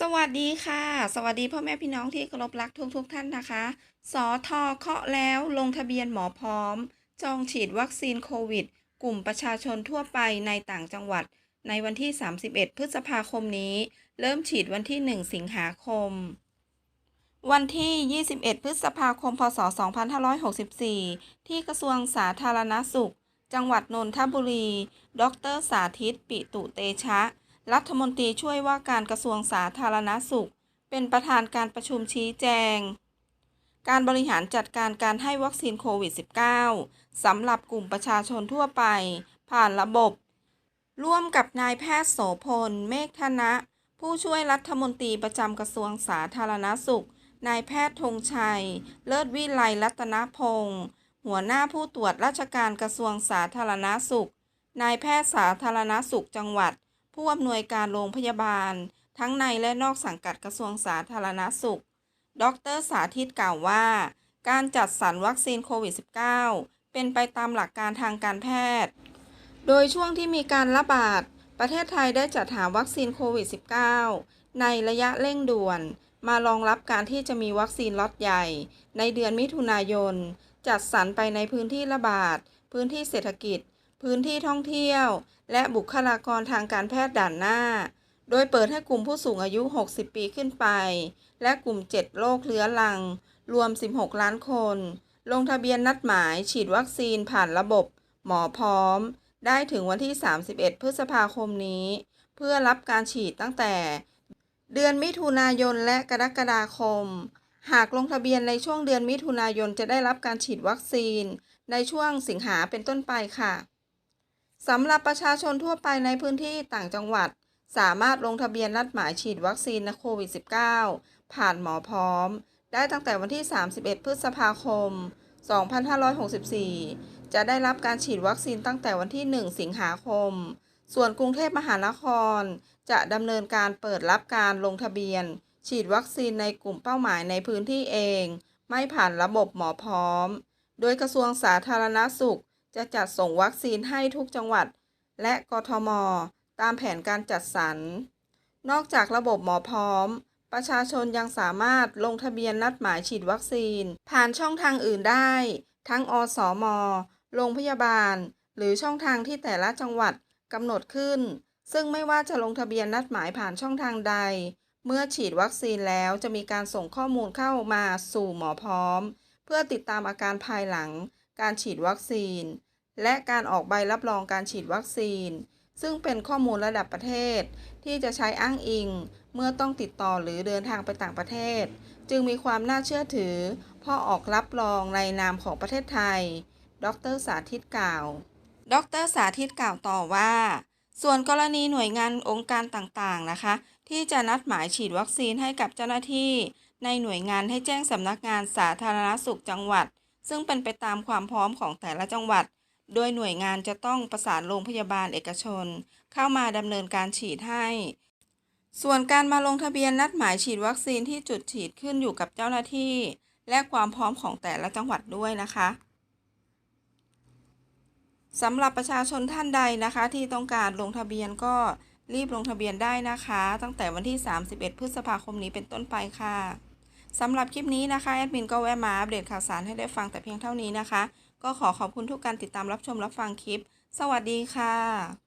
สวัสดีค่ะ สวัสดีพ่อแม่พี่น้องที่เคารพรักทุกทุกท่านนะคะ สอทอเคาะแล้วลงทะเบียนหมอพร้อม จองฉีดวัคซีนโควิด กลุ่มประชาชนทั่วไปในต่างจังหวัด ในวันที่ 31 พฤษภาคมนี้ เริ่มฉีดวันที่ 1 สิงหาคม วันที่ 21 พฤษภาคม พศ 2564 ที่กระทรวงสาธารณสุข จังหวัดนนทบุรี ดรสาธิต ปิตุเตชะ รัฐมนตรีช่วยว่าการกระทรวงสาธารณสุข เป็นประธานการประชุมชี้แจง การบริหารจัดการการให้วัคซีนโควิด -19 สำหรับกลุ่มประชาชนทั่วไป ผ่านระบบ ร่วมกับนายแพทย์โสพล เมฆธนะ ผู้ช่วยรัฐมนตรีประจำกระทรวงสาธารณสุข นายแพทย์ธงชัย เลิศวิไลรัตนพงศ์หัวหน้าผู้ตรวจราชการกระทรวงสาธารณสุข นายแพทย์สาธารณสุขจังหวัด ผู้อำนวยการโรงพยาบาล ทั้งในและนอกสังกัดกระทรวงสาธารณสุข ดรสาธิตกล่าวว่า การจัดสรรวัคซีนโควิด -19 เป็นไปตามหลักการทางการแพทย์ โดยช่วงที่มีการระบาด ประเทศไทยได้จัดหาวัคซีนโควิด -19 ในระยะเร่งด่วน มารองรับการที่จะมีวัคซีนล็อตใหญ่ ในเดือนมิถุนายน จัดสรรไปในพื้นที่ระบาด พื้นที่เศรษฐกิจ พื้นที่ท่องเที่ยว และบุคลากรทางการแพทย์ด่านหน้า โดยเปิดให้กลุ่มผู้สูงอายุ 60 ปีขึ้นไป และกลุ่ม 7 โรคเรื้อรัง รวม 16 ล้านคน ลงทะเบียนนัดหมายฉีดวัคซีนผ่านระบบ หมอพร้อม ได้ถึงวันที่ 31 พฤษภาคมนี้ เพื่อรับการฉีดตั้งแต่ เดือนมิถุนายนและกรกฎาคม หากลงทะเบียนในช่วงเดือนมิถุนายนจะได้รับการฉีดวัคซีน ในช่วงสิงหาเป็นต้นไปค่ะ สำหรับประชาชนทั่วไปในพื้นที่ต่างจังหวัด สามารถลงทะเบียนนัดหมายฉีดวัคซีนโควิด -19 ผ่านหมอพร้อม ได้ตั้งแต่วันที่ 31 พฤษภาคม 2564 จะได้รับการฉีดวัคซีนตั้งแต่วันที่ 1 สิงหาคม ส่วนกรุงเทพมหานคร จะดำเนินการเปิดรับการลงทะเบียน ฉีดวัคซีนในกลุ่มเป้าหมายในพื้นที่เอง ไม่ผ่านระบบหมอพร้อม โดยกระทรวงสาธารณสุข จะจัดส่งวัคซีนให้ทุกจังหวัด และกทม ตามแผนการจัดสรร นอกจากระบบหมอพร้อม ประชาชนยังสามารถลงทะเบียนนัดหมายฉีดวัคซีน ผ่านช่องทางอื่นได้ ทั้งอสมโรงพยาบาล หรือช่องทางที่แต่ละจังหวัดกำหนดขึ้น ซึ่งไม่ว่าจะลงทะเบียนนัดหมายผ่านช่องทางใด เมื่อฉีดวัคซีนแล้วจะมีการส่งข้อมูลเข้ามาสู่หมอพร้อม เพื่อติดตามอาการภายหลัง การฉีดวัคซีน และการออกใบรับรองการฉีดวัคซีน ซึ่งเป็นข้อมูลระดับประเทศ ที่จะใช้อ้างอิง เมื่อต้องติดต่อหรือเดินทางไปต่างประเทศ จึงมีความน่าเชื่อถือเพราะออกรับรองในนามของประเทศไทย ดรสาธิตกล่าว ดรสาธิตกล่าวต่อว่า ส่วนกรณีหน่วยงานองค์การต่างๆนะคะ ที่จะนัดหมายฉีดวัคซีนให้กับเจ้าหน้าที่ ในหน่วยงานให้แจ้งสำนักงานสาธารณสุขจังหวัด ซึ่งเป็นไปตามความพร้อมของแต่ละจังหวัด โดยหน่วยงานจะต้องประสานโรงพยาบาลเอกชน เข้ามาดำเนินการฉีดให้ ส่วนการมาลงทะเบียนนัดหมายฉีดวัคซีนที่จุดฉีดขึ้นอยู่กับเจ้าหน้าที่ และความพร้อมของแต่ละจังหวัดด้วยนะคะสำหรับประชาชนท่านใดนะคะที่ต้องการลงทะเบียนก็รีบลงทะเบียนได้นะคะ ตั้งแต่วันที่ 31 พฤษภาคมนี้เป็นต้นไปค่ะ สำหรับคลิปนี้นะคะแอดมินก็แวะมาอัปเดตข่าวสารให้ได้ฟังแต่เพียงเท่านี้นะคะ ก็ขอขอบคุณทุกการติดตามรับชมรับฟังคลิป สวัสดีค่ะ